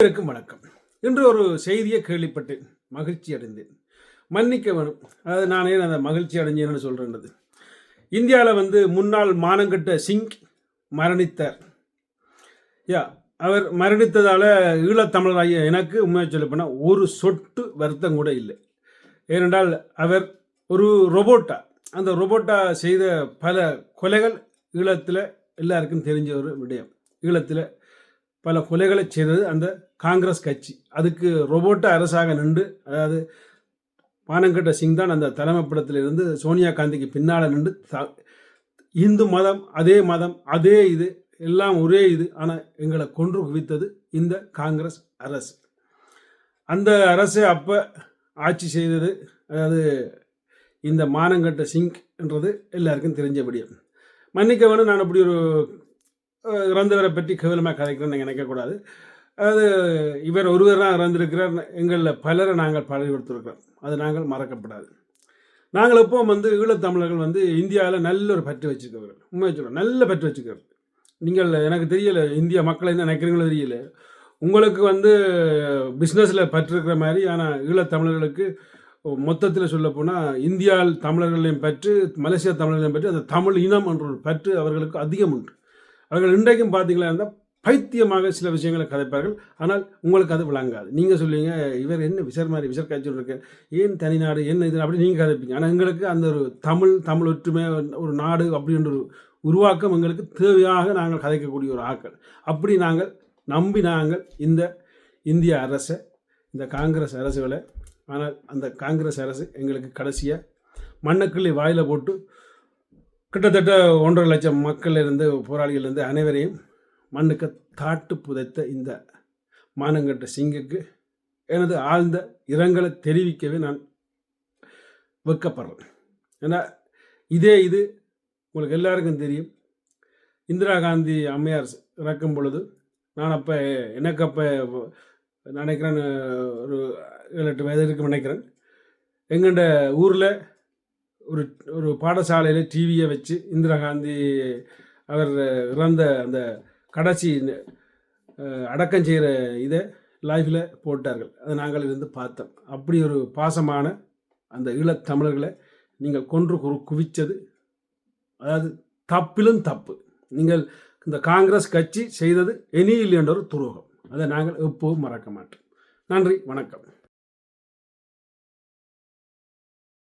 அனைவருக்கும் வணக்கம். இன்று ஒரு செய்தியை கேள்விப்பட்டேன் மகிழ்ச்சி அடைந்தேன். மன்னிக்க வேணும் அதாவது நானே அந்த மகிழ்ச்சி அடைஞ்சேன்னு சொல்கிறேன்றது இந்தியாவில் வந்து முன்னாள் மானங்கட்ட சிங் மரணித்தார். யா அவர் மரணித்ததால் ஈழத்தமிழராகிய எனக்கு உண்மையை சொல்லப்போனால் ஒரு சொட்டு வருத்தம் கூட இல்லை. ஏனென்றால் அவர் ஒரு ரொபோட்டா அந்த ரொபோட்டா செய்த பல கொலைகள் ஈழத்தில் எல்லாருக்கும் தெரிஞ்ச ஒரு விடயம். ஈழத்தில் பல கொலைகளை செய்தது அந்த காங்கிரஸ் கட்சி. அதுக்கு ரொபோட்டா அரசாக நின்று அதாவது பானங்கட்ட சிங் தான் அந்த தலைமைப்படத்தில் இருந்து சோனியா காந்திக்கு பின்னால் நின்று த இந்து மதம் அதே மதம் அதே இது எல்லாம் ஒரே இது ஆனால் எங்களை கொன்று குவித்தது இந்த காங்கிரஸ் அரசு. அந்த அரசு அப்போ ஆட்சி செய்தது அதாவது இந்த மானங்கட்ட சிங் என்றது எல்லாருக்கும் தெரிஞ்சபடியும் மன்னிக்க வேணும் நான் அப்படி ஒரு இறந்தவரை பற்றி கேவலமாக கதைக்கிறேன்னு நினைக்கக்கூடாது. அது இவர் ஒருவர் தான் இறந்திருக்கிறார். எங்களில் பலரை நாங்கள் பழகி கொடுத்துருக்கிறோம். அது நாங்கள் மறக்கப்படாது. நாங்கள் எப்போ வந்து ஈழத்தமிழர்கள் வந்து இந்தியாவில் நல்ல ஒரு பற்று வச்சுருக்கவர்கள் உண்மையை சொல்கிறோம் நல்ல பற்று வச்சுக்கிறது நீங்கள் எனக்கு தெரியல இந்திய மக்களை என்ன நினைக்கிறீங்களோ தெரியல. உங்களுக்கு வந்து பிஸ்னஸில் பற்றிருக்கிற மாதிரி ஆனால் ஈழத்தமிழர்களுக்கு மொத்தத்தில் சொல்ல போனால் இந்தியாவில் தமிழர்களையும் பற்று மலேசியா தமிழர்களையும் பற்றி அந்த தமிழ் இனம் என்ற ஒரு பற்று அவர்களுக்கு அதிகம் உண்டு. அவர்கள் இன்றைக்கும் பார்த்தீங்களா இருந்தால் பைத்தியமாக சில விஷயங்களை கதைப்பார்கள். ஆனால் உங்களுக்கு அது விளங்காது. நீங்கள் சொல்லுவீங்க இவர் என்ன விசர் மாதிரி விசர் காய்ச்சல் இருக்கு? ஏன் தனிநாடு என்ன இது அப்படி நீங்கள் கதைப்பீங்க. ஆனால் எங்களுக்கு அந்த ஒரு தமிழ் தமிழ் ஒற்றுமை ஒரு நாடு அப்படின்ற ஒரு உருவாக்கம் எங்களுக்கு தேவையாக நாங்கள் கதைக்கக்கூடிய ஒரு ஆக்கள். அப்படி நாங்கள் நம்பி நாங்கள் இந்த இந்திய அரசை இந்த காங்கிரஸ் அரசுகளை ஆனால் அந்த காங்கிரஸ் அரசு எங்களுக்கு கடைசியாக மண்ணக்கிள்ளி வாயில் போட்டு கிட்டத்தட்ட ஒன்றரை லட்சம் மக்களிலிருந்து போராளிகள்லேருந்து அனைவரையும் மண்ணுக்கு தாட்டு புதைத்த இந்த மானங்கட்ட சிங்குக்கு எனது ஆழ்ந்த இரங்கலை தெரிவிக்கவே நான் வெக்கப்படுறேன் ஏன்னா இதே இது உங்களுக்கு எல்லாருக்கும் தெரியும். இந்திரா காந்தி அம்மையார் இறக்கும் பொழுது நான் அப்போ எனக்கு அப்போ நினைக்கிறேன் ஒரு ஏழு எட்டு வயது இருக்கும் நினைக்கிறேன். எங்கள்ட ஊரில் ஒரு ஒரு பாடசாலையில் டிவியை வச்சு இந்திரா காந்தி அவர் இறந்த அந்த கடைசி அடக்கம் செய்கிற இதை லைஃப்பில் போட்டார்கள். அதை நாங்கள் இருந்து பார்த்தோம். அப்படி ஒரு பாசமான அந்த ஈழத்தமிழர்களை நீங்கள் கொன்று கு- குவிச்சது அதாவது தப்பிலும் தப்பு. நீங்கள் இந்த காங்கிரஸ் கட்சி செய்தது எனி இல்லை என்ற ஒரு துரோகம். அதை நாங்கள் எப்போவும் மறக்க மாட்டோம். நன்றி வணக்கம்.